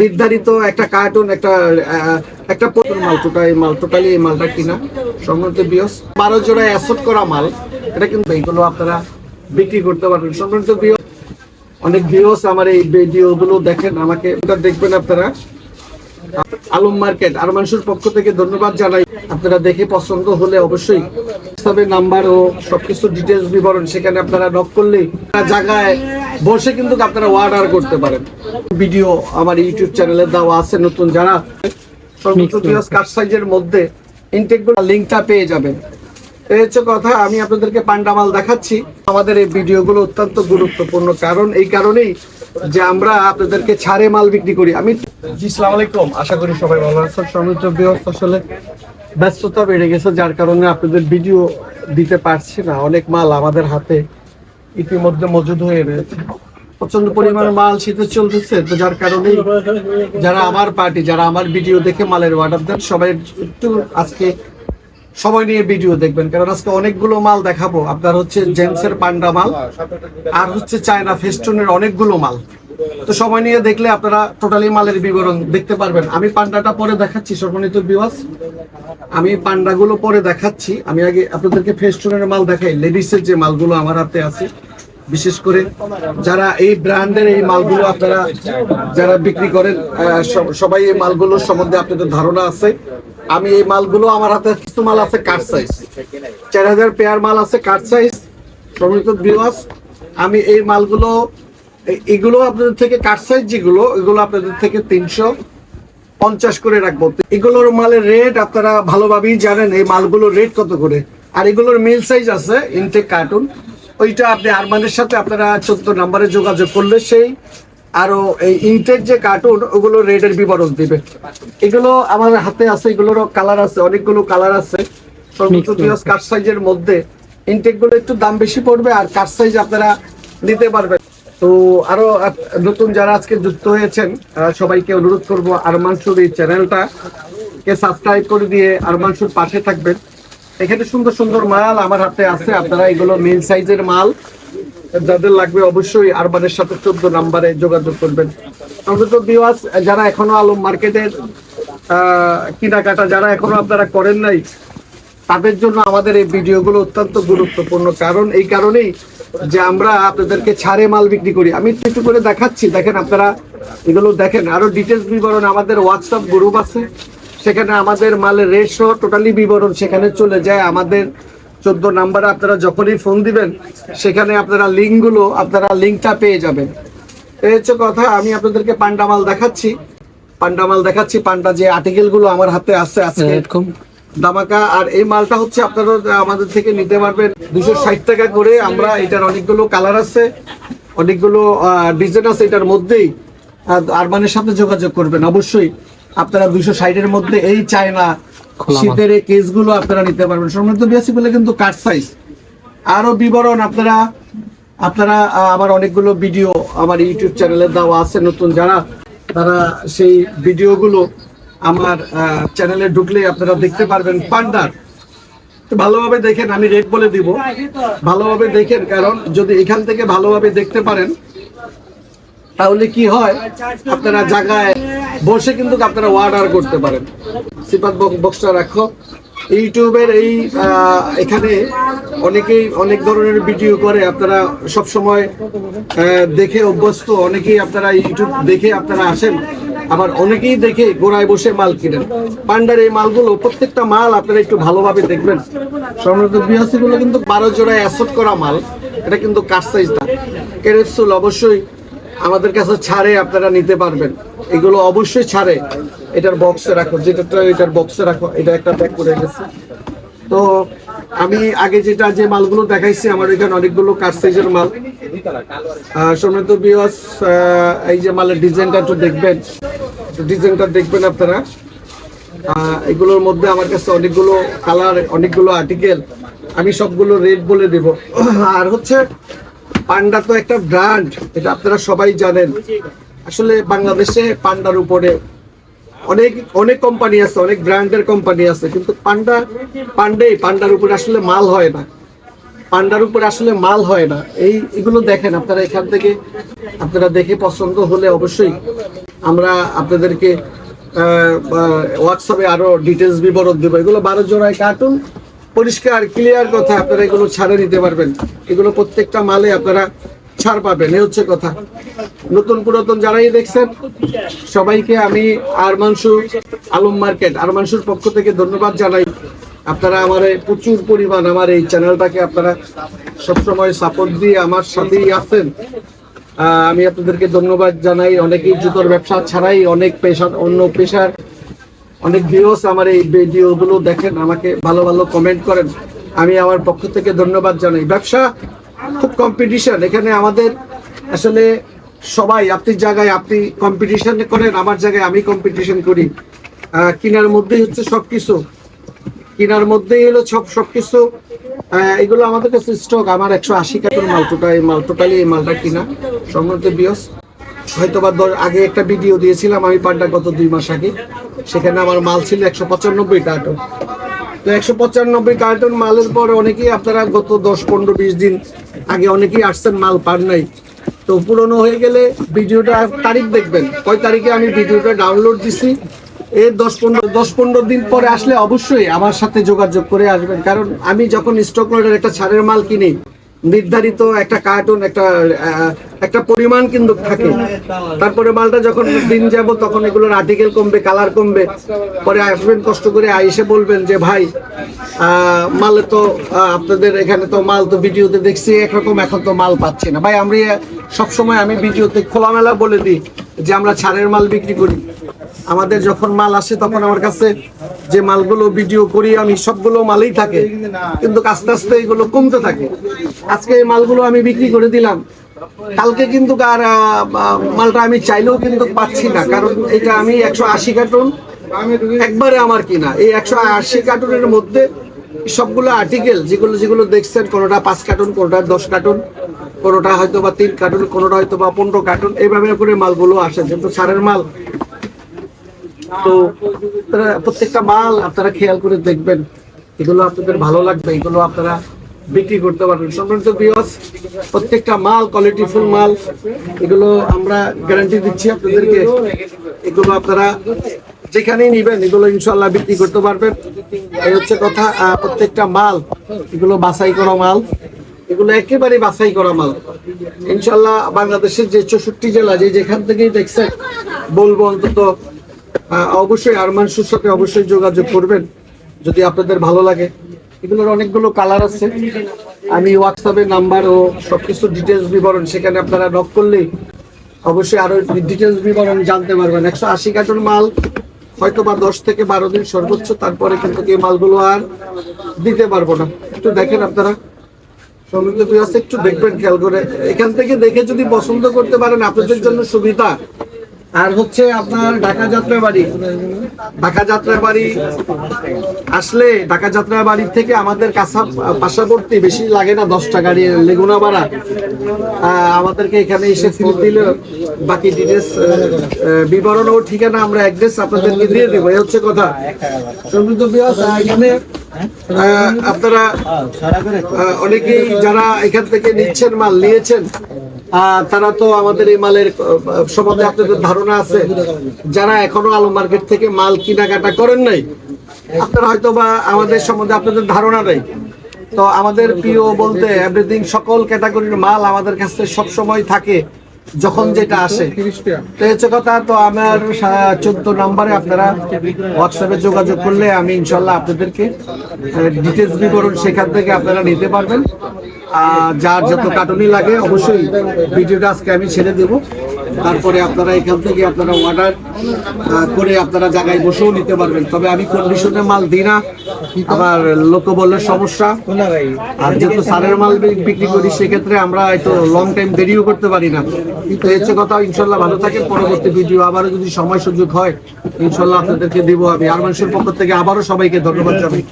নির্ধারিত একটা কার্টুন একটা একটা মাল টোটাল মাল টোটালি এই মালটা কিনা সম্মানিত বিয়স। বারো জোড়া অ্যাসোট করা মাল, এটা কিন্তু এইগুলো আপনারা বিক্রি করতে পারবেন। সম্মানিত বিয়স, অনেক ভিউস আমার এই ভিডিও গুলো দেখেন, আমাকে এটা দেখবেন আপনারা। আলম মার্কেট আর মানুষের পক্ষ থেকে ধন্যবাদ জানাই। আপনারা দেখে পছন্দ হলে অবশ্যই তবে নাম্বার ও সবকিছু ডিটেলস বিবরণ সেখানে আপনারা নক করলেই জায়গায় বসে কিন্তু আপনারা অর্ডার করতে পারেন। ভিডিও আমার ইউটিউব চ্যানেলে দেওয়া আছে নতুন যারা সর্বোচ্চ কাট সাইজের মধ্যে ইনটেক লিঙ্কটা পেয়ে যাবেন। এই হচ্ছে কথা আমি আপনাদেরকে পান্ডামাল দেখাচ্ছি। আমাদের এই ভিডিওগুলো অত্যন্ত গুরুত্বপূর্ণ কারণ এই কারণেই যে আমরা আপনাদেরকে ছাড়ে মাল বিক্রি করি। আমি জি সালাম আলাইকুম আশা করি সবাই ভালো আছেন। সমুদ্র বৃহস্প আসলে ব্যস্ততা বেড়ে গেছে, যার কারণে আপনাদের ভিডিও দিতে পারছি না। অনেক মাল আমাদের হাতে ইতিমধ্যে মজুদ হয়ে রয়েছে। প্রচণ্ড পরিমাণ মাল শীতে চলতেছে, তো যার কারণে যারা আমার পার্টি যারা আমার ভিডিও দেখে মালের অর্ডার দেন, সবাই একটু আজকে সময় নিয়ে ভিডিও দেখবেন। কারণ আজকে অনেকগুলো মাল দেখাবো। আপনার হচ্ছে জেন্টসের পান্ডা মাল, আর হচ্ছে চায়না ফেস্টুনের অনেকগুলো মাল। তো সময় নিয়ে দেখলে আপনারা টোটালি মালের বিবরণ দেখতে পারবেন। আমি পান্ডাটা পরে দেখাচ্ছি, সম্মানিত বিওয়াস আমি পান্ডাগুলো পরে দেখাচ্ছি। আমি আগে আপনাদেরকে ফেস্টুনের মাল দেখাই। লেডিসের যে মালগুলো আমার হাতে আছে। বিশেষ করে যারা এই ব্র্যান্ডের এই মালগুলো আপনারা যারা বিক্রি করেন সব- সবাই এই মালগুলোর সম্বন্ধে আপনাদের ধারণা আছে। আমি এই মালগুলো আমার হাতে কিছু মাল আছে কাট সাইজ চার হাজার পেয়ার মাল আছে কাট সাইজ সম্মিলিত বিওয়াস আমি এই মালগুলো এগুলো আপনাদের থেকে কাট সাইজ যেগুলো এগুলো আপনাদের থেকে তিনশো পঞ্চাশ করে রাখব। এগুলোর মালের রেট আপনারা ভালোভাবেই জানেন এই মালগুলোর রেট কত করে। আর এগুলোর মিল সাইজ আছে ইনটেক কার্টুন ওইটা আপনি আরমানের সাথে আপনারা চোদ্দ নাম্বারে যোগাযোগ করলে সেই আরও এই ইনটেক যে কার্টুন ওগুলো রেটের বিবরণ দিবে। এগুলো আমার হাতে আছে এগুলোরও কালার আছে অনেকগুলো কালার আছে। সর্বোচ্চ কাঠ সাইজের মধ্যে ইনটেকগুলো একটু দাম বেশি পড়বে আর কাঠ সাইজ আপনারা নিতে পারবেন। তো আরও নতুন যারা আজকে যুক্ত হয়েছেন সবাইকে অনুরোধ করব আরমানসুর এই চ্যানেলটা কে সাবস্ক্রাইব করে দিয়ে আরমানসুর পাশে থাকবেন। এখানে সুন্দর সুন্দর মাল আমার হাতে আছে, আপনারা এগুলো মেন সাইজের মাল। যাদের লাগবে অবশ্যই আরবানের সাথে চোদ্দ নাম্বারে যোগাযোগ করবেন। অন্তত বিওয়াস যারা এখনও আলম মার্কেটের কেনাকাটা যারা এখনও আপনারা করেন নাই তাদের জন্য আমাদের এই ভিডিওগুলো অত্যন্ত গুরুত্বপূর্ণ। কারণ এই কারণেই যে আমরা আপনাদেরকে ছাড়ে মাল বিক্রি করি। আমি একটু একটু করে দেখাচ্ছি। দেখেন আপনারা এগুলো দেখেন। আরও ডিটেলস বিবরণ আমাদের হোয়াটসঅ্যাপ গ্রুপ আছে। সেখানে আমাদের মালের সহ টোটালি বিবরণ সেখানে চলে যায়। আমাদের চোদ্দ নাম্বারে আপনারা যখনই ফোন দিবেন, সেখানে আপনারা লিঙ্কগুলো, আপনারা লিঙ্কটা পেয়ে যাবেন। এই হচ্ছে কথা, আমি আপনাদেরকে পান্ডা মাল দেখাচ্ছি। পান্ডা মাল দেখাচ্ছি। পান্ডা যে আর্টিকেলগুলো আমার হাতে আছে আজকে। দামাকা আর এই মালটা হচ্ছে আপনারা আমাদের থেকে নিতে পারবেন। দুশো ষাট টাকা করে আমরা এটার অনেকগুলো কালার আছে অনেকগুলো ডিজাইন আছে এটার মধ্যেই। আর আরমানের সাথে যোগাযোগ করবেন অবশ্যই। আপনারা দুশো ষাটের মধ্যে এই চায়না শীতের এই কেসগুলো আপনারা নিতে পারবেন। সমৃদ্ধ বিয়াসি বলে কিন্তু কাট সাইজ আরও বিবরণ আপনারা আপনারা আমার অনেকগুলো ভিডিও আমার ইউটিউব চ্যানেলে দেওয়া আছে। নতুন যারা তারা সেই ভিডিওগুলো আমার চ্যানেলে ঢুকলে আপনারা দেখতে পারবেন পান্ডার। ভালোভাবে দেখেন, আমি রেট বলে দিব। ভালোভাবে দেখেন, কারণ যদি এখান থেকে ভালোভাবে দেখতে পারেন, তাহলে কি হয়, আপনারা জায়গায় বসে কিন্তু আপনারা অর্ডার করতে পারেন। সিপাত বক্সটা রাখো। ইউটিউবের এই এখানে অনেকেই অনেক ধরনের ভিডিও করে, আপনারা সব সময় দেখে অভ্যস্ত। অনেকেই আপনারা ইউটিউব দেখে আপনারা আসেন। আবার অনেকেই দেখে গোড়ায় বসে মাল কিনেন। পান্ডার এই মালগুলো প্রত্যেকটা মাল আপনারা একটু ভালোভাবে দেখবেন। সম্রাট বিহাসিগুলো কিন্তু বারো জোড়ায় অ্যাসোট করা মাল। এটা কিন্তু কাঠ সাইজ না কেরেপসুল অবশ্যই আমাদের কাছে ছাড়ে, আপনারা নিতে পারবেন। এগুলো অবশ্যই ছাড়ে। এটার বক্সে রাখো, যেটা এটার বক্সে রাখো। এটা একটা ব্যাগ করে গেছে। তো আমি আগে যেটা, যে মালগুলো দেখাইছি, আমার এখানে অনেকগুলো কাঠ সাইজের মাল। সমৃদ্ধ বিওয়াস এই যে মালের ডিজাইনটা একটু দেখবেন। ডিজাইনটা দেখবেন আপনারা। এগুলোর মধ্যে আমার কাছে অনেকগুলো কালার অনেকগুলো আর্টিকেল আমি সবগুলো রেট বলে দেব। আর হচ্ছে, পান্ডা তো একটা ব্র্যান্ড এটা আপনারা সবাই জানেন। আসলে বাংলাদেশে পান্ডার উপরে অনেক অনেক কোম্পানি আছে, অনেক ব্র্যান্ডের কোম্পানি আছে, কিন্তু পান্ডা পান্ডে পান্ডার উপরে আসলে মাল হয় না। পান্ডার উপরে আসলে মাল হয় না। এই, এগুলো দেখেন, আপনারা এখান থেকে, আপনারা দেখে পছন্দ হলে অবশ্যই আমরা আপনাদেরকে হোয়াটসঅ্যাপে আরও ডিটেলস বিবরণ দেবো। এগুলো বারো জোড়ায় কার্টুন পরিষ্কার ক্লিয়ার কথা, আপনারা এগুলো ছাড়ে নিতে পারবেন। এগুলো প্রত্যেকটা মালে আপনারা ছাড় পাবেন, এ হচ্ছে কথা। নতুন পুরাতন যারাই দেখছেন, সবাইকে আমি আরমানসু আলম মার্কেট, আরমানসুর পক্ষ থেকে ধন্যবাদ জানাই। আপনারা আমার প্রচুর পরিমাণ আমার এই চ্যানেলটাকে আপনারা সবসময় সাপোর্ট দিয়ে আমার সাথেই আছেন। আমি আপনাদেরকে ধন্যবাদ জানাই। অনেকেই জুতোর ব্যবসা ছাড়াই অনেক পেশার অন্য পেশার অনেক ভিউস আমার এই ভিডিওগুলো দেখেন আমাকে ভালো ভালো কমেন্ট করেন। আমি আমার পক্ষ থেকে ধন্যবাদ জানাই। ব্যবসা খুব কম্পিটিশন এখানে আমাদের আসলে সবাই আপনি জায়গায় আপনি কম্পিটিশন করেন আমার জায়গায় আমি কম্পিটিশন করি। কিনার মধ্যেই হচ্ছে সবকিছু। কিনার মধ্যেই হলো সব সবকিছু। আহ, এগুলো আমাদের কাছে স্টক আমার একশো আশি কার্টন মাল টোটাল, মাল টোটালি এই মালটা কিনা। সম্বন্ধে বিয়স। হয়তো বা আগে একটা ভিডিও দিয়েছিলাম আমি পান্ডা গত দুই মাস আগে। সেখানে আমার মাল ছিল একশো পঁচানব্বই কার্টন তো একশো পঁচানব্বই কার্টন মালের পর অনেকেই আপনারা গত দশ, পনেরো, বিশ দিন আগে অনেকেই আসছেন, মাল পান নাই। তো পুরনো হয়ে গেলে ভিডিওটা তারিখ দেখবেন। কয় তারিখে আমি ভিডিওটা ডাউনলোড দিছি? এর দশ পনেরো দশ পনেরো দিন পরে আসলে অবশ্যই আমার সাথে যোগাযোগ করে আসবেন। কারণ আমি যখন স্টক লটের একটা ছাড়ের মাল কিনি, নির্ধারিত একটা কার্টুন একটা একটা পরিমাণ কিন্তু থাকে। তারপরে মালটা যখন দিন যাব, তখন এগুলোর আর্টিকেল কমবে কালার কমবে। পরে আসবেন, কষ্ট করে এসে বলবেন যে, ভাই মালে তো আপনাদের এখানে তো মাল তো ভিডিওতে দেখছি, একরকম এখন তো মাল পাচ্ছি না। ভাই, আমরা সবসময় আমি ভিডিওতে খোলামেলা বলে দিই যে আমরা ছাড়ের মাল বিক্রি করি। আমাদের যখন মাল আসে তখন আমার কাছে যে মালগুলো ভিডিও করি, আমি সবগুলো মালই থাকে। কিন্তু আস্তে আস্তে এগুলো কমতে থাকে। আজকে এই মালগুলো আমি বিক্রি করে দিলাম। কালকে কিন্তু আর মালটা আমি চাইলেও কিন্তু পাচ্ছি না। কারণ এটা আমি একশো আশি কার্টুন একবারে আমার কিনা। এই একশো আশি কার্টুনের মধ্যে সবগুলো আর্টিকেল যেগুলো যেগুলো দেখছেন, কোনোটা পাঁচ কার্টুন কোনোটা দশ কার্টুন কোনোটা হয়তো বা তিন কার্টুন কোনোটা হয়তো বা পনেরো কার্টুন এইভাবে করে মালগুলো আসে। যেহেতু সারের মাল, তো প্রত্যেকটা মাল আপনারা খেয়াল করে দেখবেন। এগুলো আপনাদের ভালো লাগবে, এগুলো আপনারা বিক্রি করতে পারবেন। সম্মানিত বিয়স প্রত্যেকটা মাল কোয়ালিটিফুল মাল, এগুলো আমরা গ্যারান্টি দিচ্ছি আপনাদেরকে। এগুলো আপনারা যেখানেই নিবেন, এগুলো ইনশাল্লাহ বিক্রি করতে পারবেন। এই হচ্ছে কথা প্রত্যেকটা মাল, এগুলো বাছাই করা মাল, এগুলো একেবারে বাছাই করা মাল। ইনশাল্লাহ বাংলাদেশের যে চৌষট্টি জেলা, যে যেখান থেকেই দেখছেন, বলব অন্তত অবশ্যই আরমানসুর সাথে অবশ্যই যোগাযোগ করবেন, যদি আপনাদের ভালো লাগে। এগুলোর অনেকগুলো কালার আছে। আমি হোয়াটসঅ্যাপে নাম্বার ও সবকিছু ডিটেলস বিবরণ সেখানে আপনারা নক করলেই অবশ্যই আরও ডিটেলস বিবরণ জানতে পারবেন। একশো আশি কার্টন মাল হয়তো বা দশ থেকে বারো দিন সর্বোচ্চ, তারপরে কিন্তু এই মালগুলো আর দিতে পারব না। একটু দেখেন আপনারা। সমৃদ্ধ একটু দেখবেন খেয়াল করে। এখান থেকে দেখে যদি পছন্দ করতে পারেন, আপনাদের জন্য সুবিধা। আর হচ্ছে আপনার ঢাকা যাত্রা বাড়ি। ঢাকা যাত্রা বাড়ি আসলে ঢাকা যাত্রা বাড়ির থেকে আমাদের কাছা পাশাবর্তী বেশি লাগে না, দশটা গাড়ি, লেগুনা ভাড়া। আমাদেরকে এখানে এসে ফোন দিলে, বাকি ডিটেলস বিবরণ ও ঠিকানা আমরা অ্যাড্রেস আপনাদেরকে দিয়ে দেবো, এই হচ্ছে কথা। এখানে আপনারা অনেকেই যারা এখান থেকে নিচ্ছেন, মাল নিয়েছেন তারা তো আমাদের এই মালের সম্বন্ধে আপনাদের ধারণা আছে। যারা এখনও আলো মার্কেট থেকে মাল কেনাকাটা করেন নাই, আপনারা হয়তো বা আমাদের সম্বন্ধে আপনাদের ধারণা নেই। তো আমাদের প্রিয় বলতে এভরিথিং সকল ক্যাটাগরির মাল আমাদের কাছে সব সময় থাকে, যখন যেটা আসে। তো হচ্ছে কথা তো আমার চোদ্দ নাম্বারে আপনারা হোয়াটসঅ্যাপে যোগাযোগ করলে আমি ইনশাল্লাহ আপনাদেরকে ডিটেলস বিবরণ সেখান থেকে আপনারা নিতে পারবেন। যার যত কাটুনি লাগে, অবশ্যই ভিডিওটা আজকে আমি ছেড়ে দেব। তারপরে আপনারা এখান থেকে আপনারা অর্ডার করে আপনারা জায়গায় বসেও নিতে পারবেন। তবে আমি কন্ডিশনে মাল দিই না। আমার লোকবলের সমস্যা। আর যেহেতু সারের মাল বিক্রি করি, সেক্ষেত্রে আমরা হয়তো লং টাইম দেরিও করতে পারি না। তো হচ্ছে কথা, ইনশাল্লাহ ভালো থাকে। পরবর্তী ভিডিও আবারও যদি সময় সুযোগ হয়, ইনশাল্লাহ আপনাদেরকে দিব আমি। আর মানুষের পক্ষ থেকে আবারও সবাইকে ধন্যবাদ জানাই।